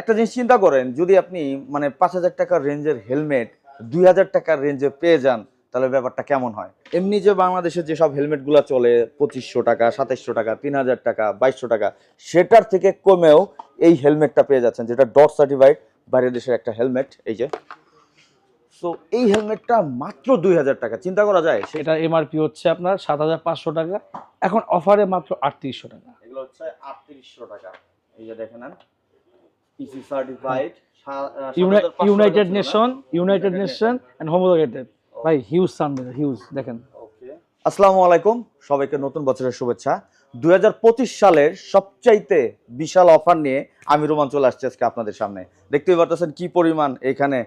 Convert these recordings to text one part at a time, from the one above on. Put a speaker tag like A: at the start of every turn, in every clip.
A: একটা জিনিস চিন্তা করেন যদি আপনি মানে পাঁচ হাজার টাকার রেঞ্জের হেলমেট দুই হাজার টাকার রেঞ্জে পেয়ে যান তাহলে ব্যাপারটা কেমন হয়? এমনি যে বাংলাদেশে যেসব হেলমেটগুলো চলে পঁচিশশো টাকা সাতাইশশো টাকা তিন হাজার টাকা বাইশশো টাকা সেটার থেকে কমেও এই হেলমেটটা পেয়ে যাচ্ছেন যেটা ডট সার্টিফাইড বাইরের দেশের একটা হেলমেট এই যে। সো এই হেলমেটটা মাত্র দুই হাজার টাকা চিন্তা করা যায়? সেটা
B: এমআরপি হচ্ছে আপনার সাত হাজার পাঁচশো টাকা এখন অফারে মাত্র আটত্রিশশো টাকা।
A: এগুলো হচ্ছে আটত্রিশশো টাকা এই যে দেখেন EC certified
B: United Nation United Nation and homologated ভাই হিউজ হিউজ দেখেন।
A: আসসালামু আলাইকুম সবাইকে নতুন বছরের শুভেচ্ছা। দুই সালের সবচাইতে বিশাল অফার নিয়ে আমি রোমান চলে আসছি আজকে আপনাদের সামনে। দেখতেই পারতেছেন কি পরিমাণ এখানে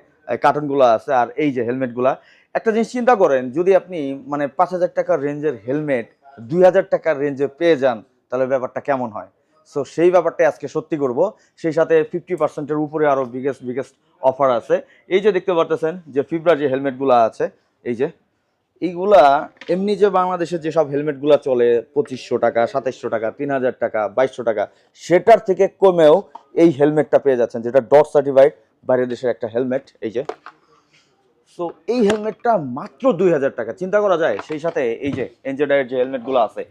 A: কার্টুনগুলো আছে আর এই যে হেলমেটগুলা। একটা জিনিস চিন্তা করেন যদি আপনি মানে পাঁচ হাজার টাকার রেঞ্জের হেলমেট দুই হাজার টাকার রেঞ্জে পেয়ে যান তাহলে ব্যাপারটা কেমন হয়? সো সেই ব্যাপারটা আজকে সত্যি করব। সেই সাথে ফিফটি পার্সেন্টের উপরে আরও বিগেস্ট বিগেস্ট অফার আছে। এই যে দেখতে পারতেছেন যে ফিব্রা যে হেলমেটগুলো আছে, এই যে, এইগুলা এমনি যে বাংলাদেশে যেসব হেলমেটগুলো চলে, পঁচিশশো টাকা, সাতাইশশো টাকা, তিন হাজার টাকা, বাইশশো টাকা, সেটার থেকে কমেও এই হেলমেটটা পেয়ে যাচ্ছেন, যেটা ডট সার্টিফাইড বাইরের দেশের একটা হেলমেট এই যে। সো এই হেলমেটটা মাত্র দুই হাজার টাকা, চিন্তা করা যায়? সেই সাথে এই যে এনজেডাইয়ের যে হেলমেটগুলো আছে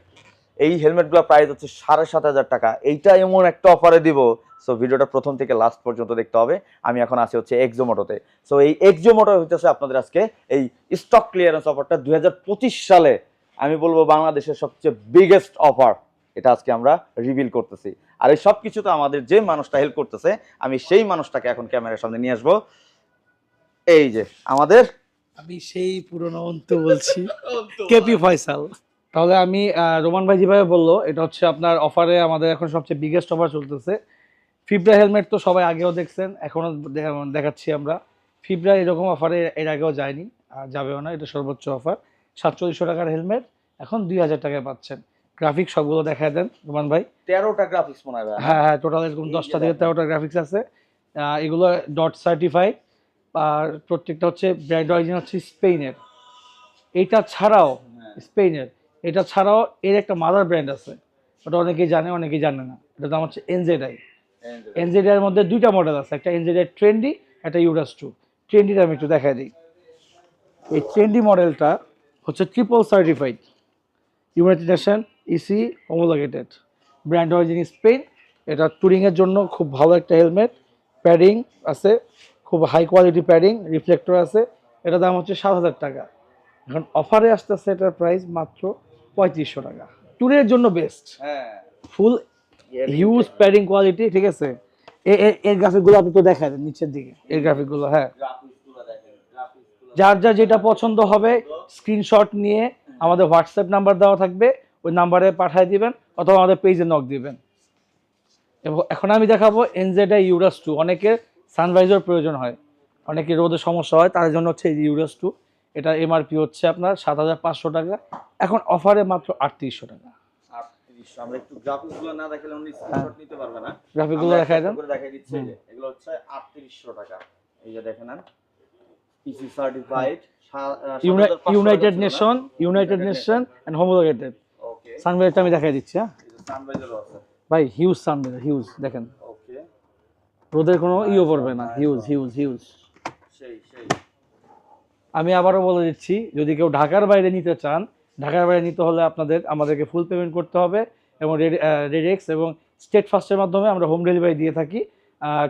A: এই হেলমেটগুলো প্রাইস হচ্ছে সাড়ে সাত হাজার টাকা। এইটা এমন একটা অফারে দিব। সো ভিডিওটা প্রথম থেকে লাস্ট পর্যন্ত দেখতে হবে। আমি এখন আছি হচ্ছে এক্সোমোটোতে সো এই এক্সোমোটো হইতেছে আপনাদের আজকে এই স্টক ক্লিয়ারেন্স অফারটা দুই সালে আমি বলব বাংলাদেশের সবচেয়ে বিগেস্ট অফার এটা আজকে আমরা রিভিল করতেছি। আর এই সব কিছুতে আমাদের যে মানুষটা হেল্প করতেছে আমি সেই মানুষটাকে এখন ক্যামেরার সামনে নিয়ে আসব। এই যে আমাদের
B: আমি সেই পুরনো অন্ত বলছি। K P Faisal. তাহলে আমি রোমান ভাই যেভাবে বলল এটা হচ্ছে আপনার অফারে আমাদের এখন সবচেয়ে বিগেস্ট অফার চলতেছে। ফিব্রা হেলমেট তো সবাই আগেও দেখছেন এখনও দেখাচ্ছি আমরা। ফিব্রা এরকম অফারে এর আগেও যায়নি আর যাবেও না এটা সর্বোচ্চ অফার সাতচল্লিশশো টাকার হেলমেট এখন দুই হাজার টাকায় পাচ্ছেন। গ্রাফিক সবগুলো দেখায় দেন রোমান ভাই।
A: তেরোটা গ্রাফিক্স মনে হয়
B: হ্যাঁ হ্যাঁ টোটাল এরকম দশটা থেকে তেরোটা গ্রাফিক্স আছে। এগুলো ডট সার্টিফাইড আর প্রত্যেকটা হচ্ছে ব্র্যান্ড অরিজিন হচ্ছে স্পেনের এইটা ছাড়াও
A: হ্যাঁ।
B: স্পেনের এটা ছাড়াও এর একটা মাদার ব্র্যান্ড আছে। ওটা অনেকেই জানে অনেকেই জানে না। এটার নাম হচ্ছে এনজেডাই এনজেডাই এর মধ্যে দুইটা মডেল আছে একটা এনজেডাই ট্রেন্ডি একটা ইউরাস টু ট্রেন্ডিটা আমি একটু দেখাই দিই। এই ট্রেন্ডি মডেলটা হচ্ছে triple certified United Nation EC homologated brand origin Spain এটা ট্যুরিংয়ের জন্য খুব ভালো একটা হেলমেট প্যাডিং আছে খুব হাই কোয়ালিটি প্যাডিং রিফ্লেক্টর আছে। এটার দাম হচ্ছে সাত হাজার টাকা। এখন অফারে আসতেছে এটার প্রাইস মাত্র পঁয়ত্রিশশো টাকা। ট্যুরের জন্য best full huge padding quality ঠিক আছে? এর গ্রাফিকগুলো আপনি তো দেখা দেন নিচের দিকে। এর গ্রাফিকগুলো হ্যাঁ। যার যার যেটা পছন্দ হবে স্ক্রিনশট নিয়ে আমাদের হোয়াটসঅ্যাপ নাম্বার দেওয়া থাকবে ওই নাম্বারে পাঠিয়ে দিবেন অথবা আমাদের পেজে নক দিবেন। এবং এখন আমি দেখাবো এনজেডাই ইউরাস টু অনেকের সানভাইজার প্রয়োজন হয় অনেকের রোদের সমস্যা হয় তার জন্য হচ্ছে ইউরাস টু এটা এমআরপি হচ্ছে আপনার সাত হাজার পাঁচশো টাকা। এখন অফারে মাত্র আটত্রিশশো টাকা।
A: আমরা একটু গ্রাফিক্স না দেখালে উনি স্ক্রিনশট নিতে পারবে না।
B: গ্রাফিকগুলো দেখাই দেন।
A: দেখাই দিচ্ছি। এগুলো হচ্ছে আটত্রিশশো টাকা। এই যে দেখেন EC certified
B: United Nation United Nation and homologated
A: okay
B: সানভাইজারটা আমি দেখাই দিচ্ছি হ্যাঁ।
A: সানভাইজারও আছে।
B: ভাই হিউজ সানভাইজার হিউজ দেখেন।
A: ওকে
B: রোদের কোনো ইও পড়বে না। হিউজ হিউজ হিউজ
A: সেই সেই।
B: আমি আবারও বলে দিচ্ছি যদি কেউ ঢাকার বাইরে নিতে চান ঢাকার বাইরে নিতে হলে আপনাদের আমাদেরকে ফুল পেমেন্ট করতে হবে এবং রেডেক্স এবং স্টেট ফাস্টের মাধ্যমে আমরা হোম ডেলিভারি দিয়ে থাকি।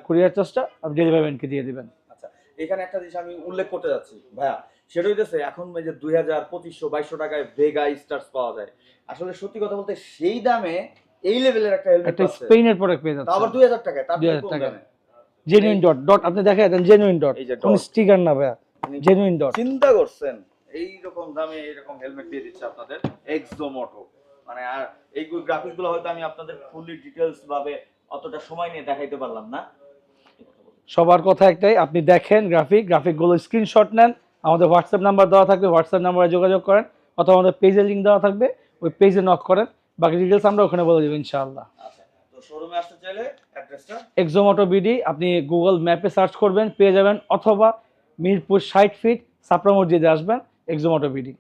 B: কুরিয়ার চার্জটা আপনি ডেলিভারি ম্যানকে দিয়ে দেবেন।
A: আচ্ছা এখানে একটা জিনিস আমি উল্লেখ করতে যাচ্ছি ভাইয়া। সেটা হইতেছে এখন এই যে দুই হাজার পঁচিশশো বাইশশো টাকায় ভেগা স্টার্স পাওয়া যায়। আসলে সত্যি কথা বলতে সেই দামে এই লেভেলের একটা হেলমেট
B: একটা স্পেনের প্রোডাক্ট পেয়ে যাচ্ছে
A: আবার দুই হাজার টাকায় তার থেকে
B: 2000
A: কম
B: টাকা। জেনুইন ডট ডট আপনি দেখা দেন জেনুইন ডট
A: এই যে
B: কোন স্টিকার না ভাইয়া। জেনুইন ডট
A: চিন্তা করছেন এই রকম দামে এরকম হেলমেট দিয়ে দিচ্ছে আপনাদের মানে আর এই গ্রাফিক্সগুলো হয়তো আমি আপনাদের ফুললি ডিটেলস ভাবে অতটা সময় নিয়ে দেখাইতে পারলাম না।
B: সবার কথা একটাই আপনি দেখেন গ্রাফিক গ্রাফিকগুলো স্ক্রিনশট নেন আমাদের হোয়াটসঅ্যাপ নাম্বার দেওয়া থাকবে হোয়াটসঅ্যাপ নাম্বারে যোগাযোগ করেন অথবা আমাদের পেজের লিঙ্ক দেওয়া থাকবে ওই পেজে নক করেন বাকি ডিটেলস আমরা ওখানে বলে দেবো ইনশাআল্লাহ।
A: আচ্ছা তো শোরুমে আসতে চাইলে অ্যাড্রেসটা
B: এক্সোমোটো বিডি আপনি গুগল ম্যাপে সার্চ করবেন পেয়ে যাবেন অথবা মিরপুর ষাট ফিট সাপড়া মসজিদে আসবেন এক্সোমোটো বিডি